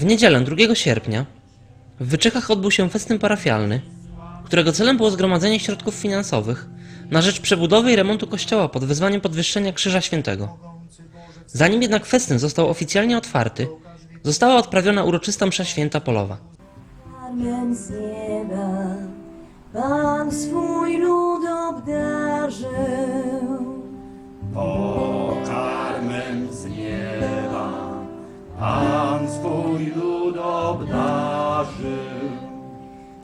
W niedzielę 2 sierpnia w Wyczechach odbył się festyn parafialny, którego celem było zgromadzenie środków finansowych na rzecz przebudowy i remontu kościoła pod wezwaniem podwyższenia Krzyża Świętego. Zanim jednak festyn został oficjalnie otwarty, została odprawiona uroczysta msza święta polowa. Z nieba Pan swój lud obdarzył. Pan swój lud obdarzył.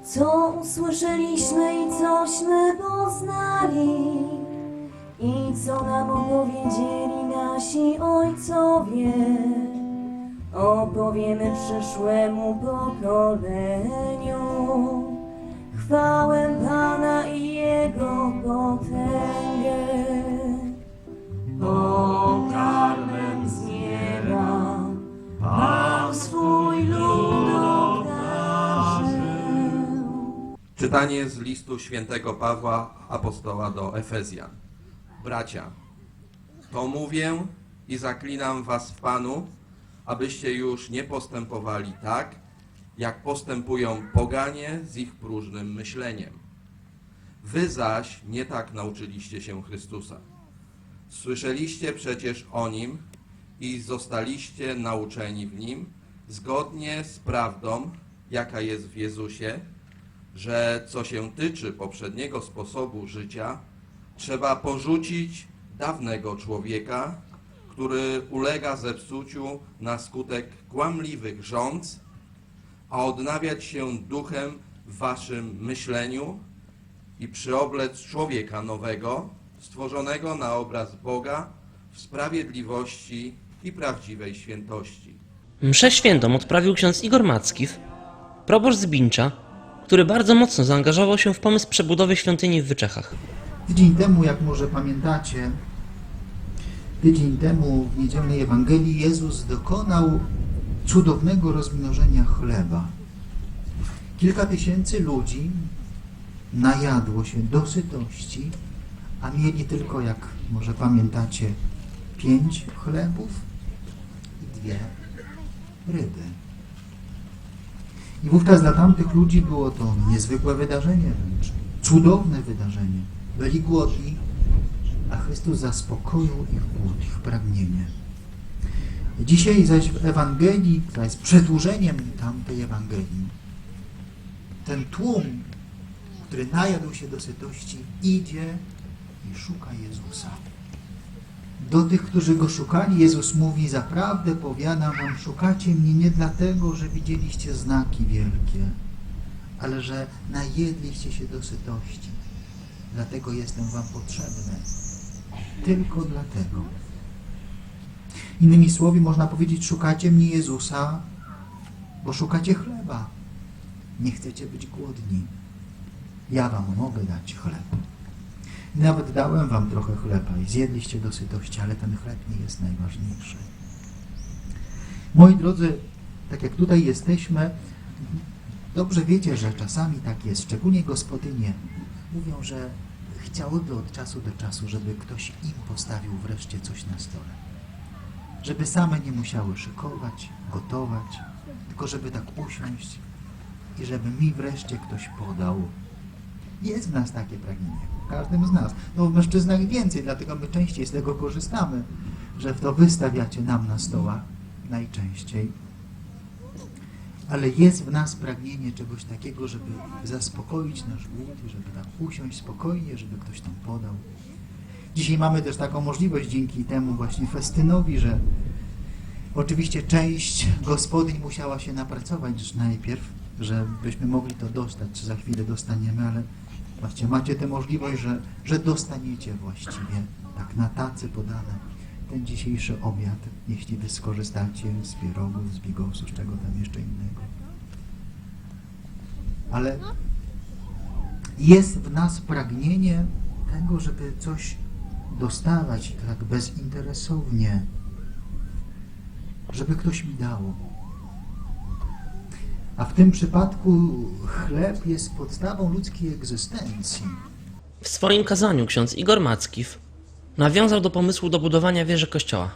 Co usłyszeliśmy i cośmy poznali i co nam opowiedzieli nasi ojcowie, opowiemy przyszłemu pokoleniu chwałę Pana i Czytanie z listu świętego Pawła apostoła do Efezjan. Bracia, to mówię i zaklinam was w Panu, abyście już nie postępowali tak, jak postępują poganie z ich próżnym myśleniem. Wy zaś nie tak nauczyliście się Chrystusa. Słyszeliście przecież o Nim i zostaliście nauczeni w Nim, zgodnie z prawdą, jaka jest w Jezusie, że co się tyczy poprzedniego sposobu życia, trzeba porzucić dawnego człowieka, który ulega zepsuciu na skutek kłamliwych rządz, a odnawiać się duchem w waszym myśleniu i przyoblec człowieka nowego, stworzonego na obraz Boga w sprawiedliwości i prawdziwej świętości. Mszę świętą odprawił ksiądz Igor Mackiw, proboszcz z Bincza, który bardzo mocno zaangażował się w pomysł przebudowy świątyni w Wyczechach. Tydzień temu, jak może pamiętacie, tydzień temu w niedzielnej Ewangelii Jezus dokonał cudownego rozmnożenia chleba. Kilka tysięcy ludzi najadło się do sytości, a mieli tylko, jak może pamiętacie, pięć chlebów i dwie ryby. I wówczas dla tamtych ludzi było to niezwykłe wydarzenie, wręcz cudowne wydarzenie. Byli głodni, a Chrystus zaspokoił ich głód, ich pragnienie. Dzisiaj zaś w Ewangelii, która jest przedłużeniem tamtej Ewangelii, ten tłum, który najadł się do sytości, idzie i szuka Jezusa. Do tych, którzy Go szukali, Jezus mówi, zaprawdę powiadam wam, szukacie mnie nie dlatego, że widzieliście znaki wielkie, ale że najedliście się do sytości. Dlatego jestem wam potrzebny. Tylko dlatego. Innymi słowy, można powiedzieć, szukacie mnie Jezusa, bo szukacie chleba. Nie chcecie być głodni. Ja wam mogę dać chleb. Nawet dałem wam trochę chleba i zjedliście do sytości, ale ten chleb nie jest najważniejszy. Moi drodzy, tak jak tutaj jesteśmy, dobrze wiecie, że czasami tak jest, szczególnie gospodynie mówią, że chciałyby od czasu do czasu, żeby ktoś im postawił wreszcie coś na stole. Żeby same nie musiały szykować, gotować, tylko żeby tak usiąść i żeby mi wreszcie ktoś podał. Jest w nas takie pragnienie, każdym z nas. No w mężczyznach więcej, dlatego my częściej z tego korzystamy, że w to wystawiacie nam na stołach najczęściej. Ale jest w nas pragnienie czegoś takiego, żeby zaspokoić nasz głód, żeby tak usiąść spokojnie, żeby ktoś tam podał. Dzisiaj mamy też taką możliwość dzięki temu właśnie festynowi, że oczywiście część gospodyń musiała się napracować najpierw, żebyśmy mogli to dostać, czy za chwilę dostaniemy, ale właśnie macie tę możliwość, że, że dostaniecie właściwie tak na tacy podane ten dzisiejszy obiad, jeśli wy skorzystacie z pierogów, z bigosu, z czego tam jeszcze innego. Ale jest w nas pragnienie tego, żeby coś dostawać tak bezinteresownie, żeby ktoś mi dał. A w tym przypadku chleb jest podstawą ludzkiej egzystencji. W swoim kazaniu ksiądz Igor Mackiw nawiązał do pomysłu dobudowania wieży kościoła.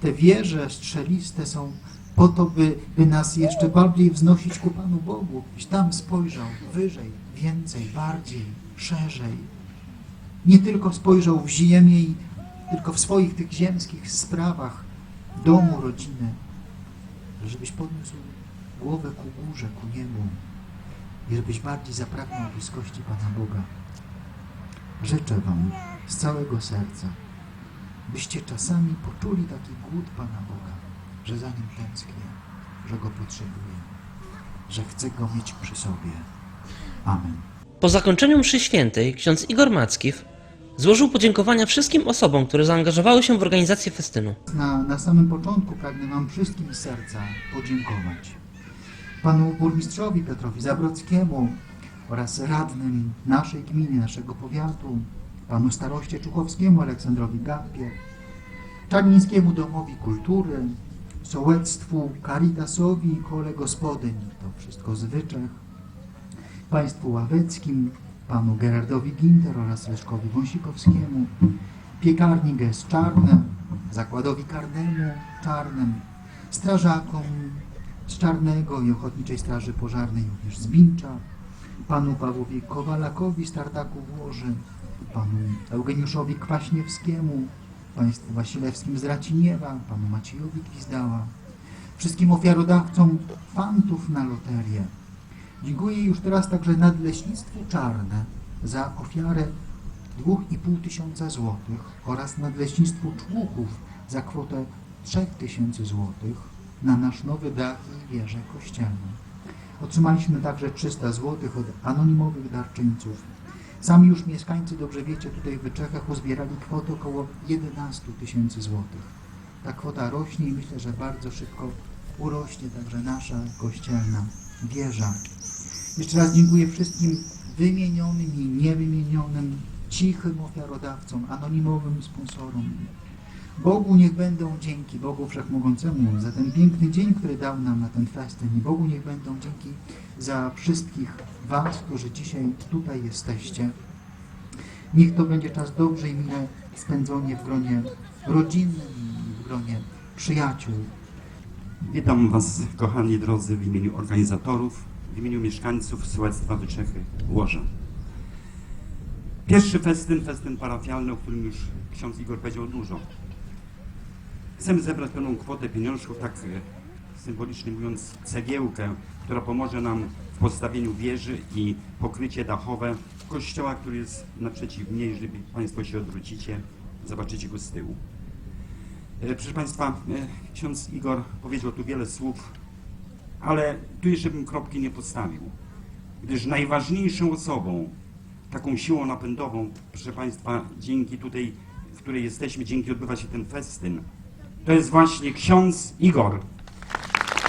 Te wieże strzeliste są po to, by, by nas jeszcze bardziej wznosić ku Panu Bogu, byś tam spojrzał wyżej, więcej, bardziej, szerzej. Nie tylko spojrzał w ziemię, tylko w swoich tych ziemskich sprawach domu, rodziny, żebyś podniósł głowę ku górze, ku niebu i żebyś bardziej zapragnął bliskości Pana Boga. Życzę Wam z całego serca, byście czasami poczuli taki głód Pana Boga, że za Nim tęsknię, że Go potrzebuję, że chcę Go mieć przy sobie. Amen. Po zakończeniu mszy świętej ksiądz Igor Mackiw złożył podziękowania wszystkim osobom, które zaangażowały się w organizację festynu. Na, na samym początku pragnę Wam wszystkim z serca podziękować. Panu burmistrzowi Piotrowi Zabrockiemu oraz radnym naszej gminy, naszego powiatu, panu staroście Czuchowskiemu Aleksandrowi Gappie, Czarnińskiemu Domowi Kultury, Sołectwu, Caritasowi i Kole Gospodyń, to wszystko z państwu ławeckim, panu Gerardowi Ginter oraz Leszkowi Wąsikowskiemu, piekarni Gest Czarnem, zakładowi karnemu Czarnem, strażakom z Czarnego i Ochotniczej Straży Pożarnej również z Bincza, panu Pawłowi Kowalakowi z Tartaku Włoży, panu Eugeniuszowi Kwaśniewskiemu, państwu Wasilewskim z Raciniewa, panu Maciejowi Gwizdała, wszystkim ofiarodawcom fantów na loterię. Dziękuję już teraz także Nadleśnictwu Czarne za ofiarę 2,5 tysiąca złotych oraz Nadleśnictwu Człuchów za kwotę 3000 złotych na nasz nowy dach i wieżę kościelną. Otrzymaliśmy także 300 złotych od anonimowych darczyńców. Sami już mieszkańcy, dobrze wiecie, tutaj w Wyczechach uzbierali kwotę około 11 tysięcy złotych. Ta kwota rośnie i myślę, że bardzo szybko urośnie także nasza kościelna wieża. Jeszcze raz dziękuję wszystkim wymienionym i niewymienionym, cichym ofiarodawcom, anonimowym sponsorom. Bogu niech będą dzięki, Bogu Wszechmogącemu za ten piękny dzień, który dał nam na ten festyn i Bogu niech będą dzięki za wszystkich Was, którzy dzisiaj tutaj jesteście. Niech to będzie czas dobrze i mile spędzony w gronie rodzinnym w gronie przyjaciół. Witam Was, kochani drodzy, w imieniu organizatorów, w imieniu mieszkańców Sołectwa Wyczechy Łoża. Pierwszy festyn, festyn parafialny, o którym już ksiądz Igor powiedział dużo. Chcemy zebrać pewną kwotę pieniążków, tak e, symbolicznie mówiąc, cegiełkę, która pomoże nam w postawieniu wieży i pokrycie dachowe kościoła, który jest naprzeciw mnie, jeżeli Państwo się odwrócicie, zobaczycie go z tyłu. E, Proszę Państwa, e, ksiądz Igor powiedział tu wiele słów, ale tu jeszcze bym kropki nie postawił, gdyż najważniejszą osobą, taką siłą napędową, proszę Państwa, dzięki tutaj, w której jesteśmy, dzięki odbywa się ten festyn, to jest właśnie ksiądz Igor.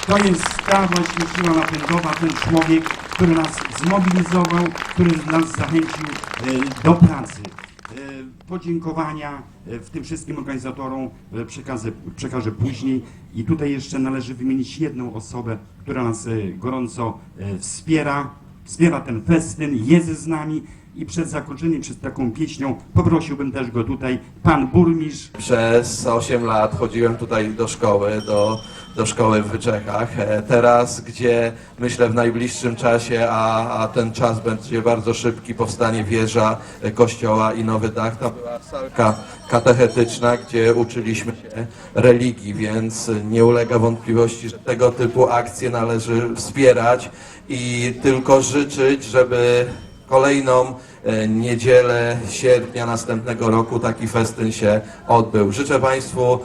To jest ta właśnie siła napędowa, ten człowiek, który nas zmobilizował, który nas zachęcił e, do pracy. E, Podziękowania e, w tym wszystkim organizatorom przekażę, przekażę później. I tutaj jeszcze należy wymienić jedną osobę, która nas gorąco wspiera, wspiera ten festyn, jest z nami. I przed zakończeniem, przed taką pieśnią, poprosiłbym też go tutaj, pan burmistrz, Przez 8 lat chodziłem tutaj do szkoły, do, do szkoły w Wyczechach. E, Teraz, gdzie myślę w najbliższym czasie, a, a ten czas będzie bardzo szybki, powstanie wieża e, kościoła i nowy dach. Tam była salka katechetyczna, gdzie uczyliśmy się religii, więc nie ulega wątpliwości, że tego typu akcje należy wspierać i tylko życzyć, żeby kolejną e, niedzielę sierpnia następnego roku taki festyn się odbył. Życzę Państwu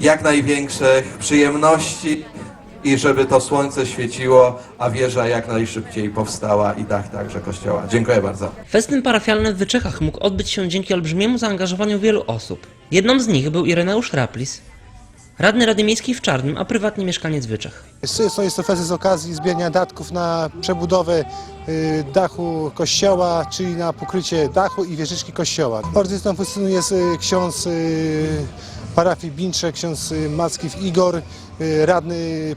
jak największych przyjemności i żeby to słońce świeciło, a wieża jak najszybciej powstała i dach także kościoła. Dziękuję bardzo. Festyn parafialny w Wyczechach mógł odbyć się dzięki olbrzymiemu zaangażowaniu wielu osób. Jedną z nich był Ireneusz Raplis, radny Rady Miejskiej w Czarnym, a prywatnie mieszkaniec Wyczech. Jest to, jest z okazji zbierania datków na przebudowę y, dachu kościoła, czyli na pokrycie dachu i wieżyczki kościoła. Festynu jest y, ksiądz y, parafii Bincze, ksiądz Mackiw Igor, radny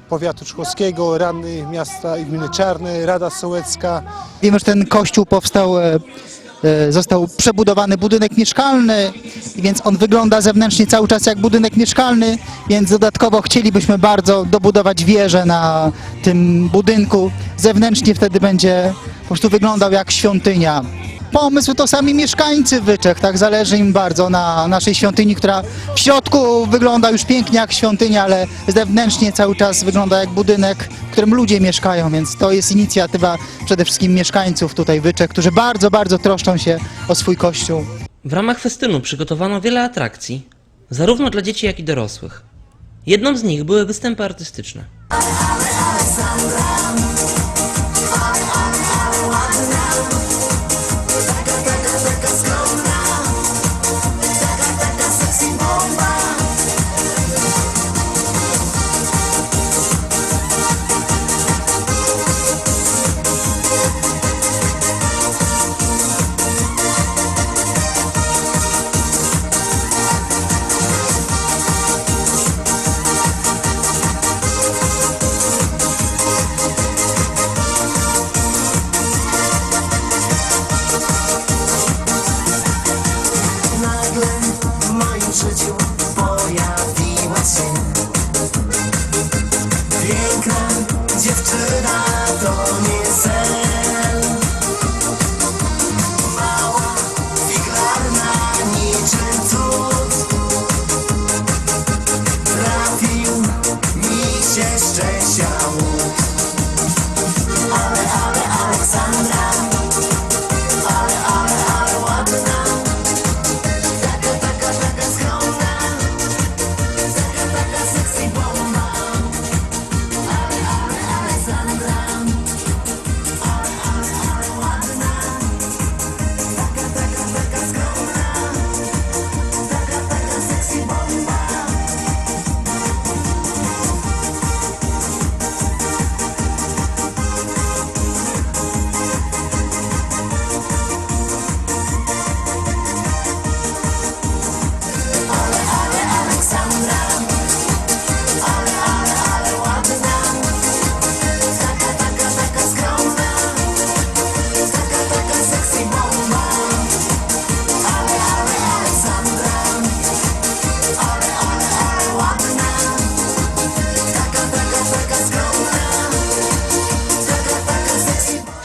powiatu czchowskiego, radny miasta i gminy Czarne, Rada Sołecka. Wiem, że ten kościół powstał e, został przebudowany budynek mieszkalny, więc on wygląda zewnętrznie cały czas jak budynek mieszkalny, więc dodatkowo chcielibyśmy bardzo dobudować wieżę na tym budynku. Zewnętrznie wtedy będzie po prostu wyglądał jak świątynia. Pomysł to sami mieszkańcy Wyczech, tak zależy im bardzo na naszej świątyni, która w środku wygląda już pięknie jak świątynia, ale zewnętrznie cały czas wygląda jak budynek, w którym ludzie mieszkają, więc to jest inicjatywa przede wszystkim mieszkańców tutaj Wyczech, którzy bardzo, bardzo troszczą się o swój kościół. W ramach festynu przygotowano wiele atrakcji, zarówno dla dzieci, jak i dorosłych. Jedną z nich były występy artystyczne. nagle come.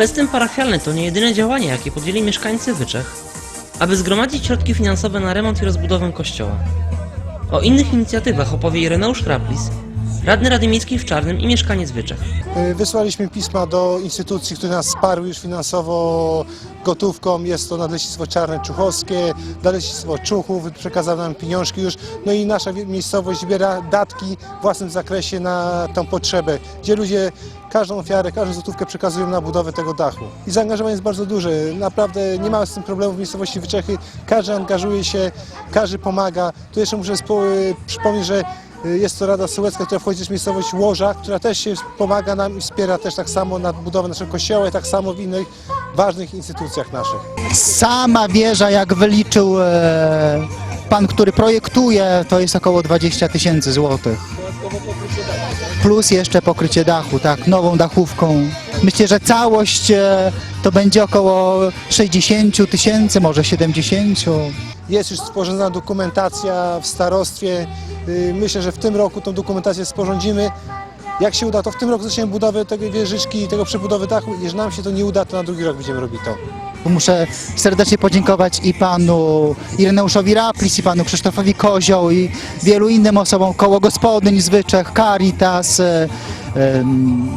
Festyn parafialny to nie jedyne działanie, jakie podjęli mieszkańcy Wyczech, aby zgromadzić środki finansowe na remont i rozbudowę kościoła. O innych inicjatywach opowie Ireneusz Kraplis, radny Rady Miejskiej w Czarnym i mieszkaniec Wyczech. Wysłaliśmy pisma do instytucji, które nas wsparły już finansowo gotówką. Jest to Nadleśnictwo Czarne Czuchowskie, Nadleśnictwo Czuchów przekazało nam pieniążki już. No i nasza miejscowość zbiera datki w własnym zakresie na tą potrzebę, gdzie ludzie każdą ofiarę, każdą złotówkę przekazują na budowę tego dachu. I zaangażowanie jest bardzo duże. Naprawdę nie ma z tym problemu w miejscowości Wyczechy. Każdy angażuje się, każdy pomaga. Tu jeszcze muszę przypomnieć, że jest to Rada Sołecka, która wchodzi w miejscowość Łoża, która też się pomaga nam i wspiera też tak samo na budowę naszego kościoła i tak samo w innych ważnych instytucjach naszych. Sama wieża, jak wyliczył e, pan, który projektuje, to jest około 20 tysięcy złotych. Plus jeszcze pokrycie dachu, tak, nową dachówką. Myślę, że całość e, to będzie około 60 tysięcy, może 70. Jest już sporządzona dokumentacja w starostwie. Y, Myślę, że w tym roku tą dokumentację sporządzimy. Jak się uda, to w tym roku zaczniemy budowę tej wieżyczki, tego przebudowy dachu. Jeżeli nam się to nie uda, to na drugi rok będziemy robić to. Muszę serdecznie podziękować i panu Ireneuszowi Raplis, i panu Krzysztofowi Kozioł, i wielu innym osobom, koło gospodyń z Wyczech, Caritas, em,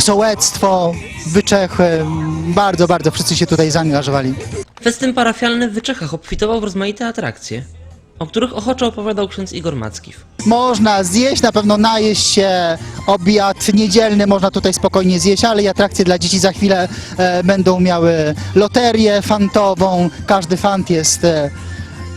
sołectwo Wyczech. em, Bardzo, bardzo wszyscy się tutaj zaangażowali. Festyn parafialny w Wyczechach obfitował w rozmaite atrakcje, o których ochoczo opowiadał ksiądz Igor Mackiw. Można zjeść, na pewno najeść się, obiad niedzielny można tutaj spokojnie zjeść, ale i atrakcje dla dzieci za chwilę e, będą miały loterię fantową, każdy fant jest e,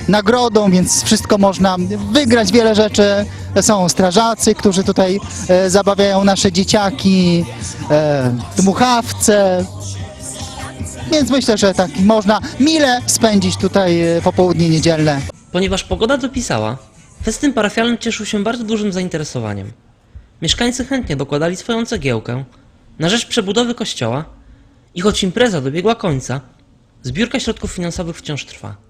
nagrodą, więc wszystko można wygrać, wiele rzeczy. Są strażacy, którzy tutaj e, zabawiają nasze dzieciaki, e, dmuchawce, więc myślę, że tak można mile spędzić tutaj e, popołudnie niedzielne. Ponieważ pogoda dopisała, festyn parafialny cieszył się bardzo dużym zainteresowaniem. Mieszkańcy chętnie dokładali swoją cegiełkę na rzecz przebudowy kościoła i choć impreza dobiegła końca, Zbiórka środków finansowych wciąż trwa.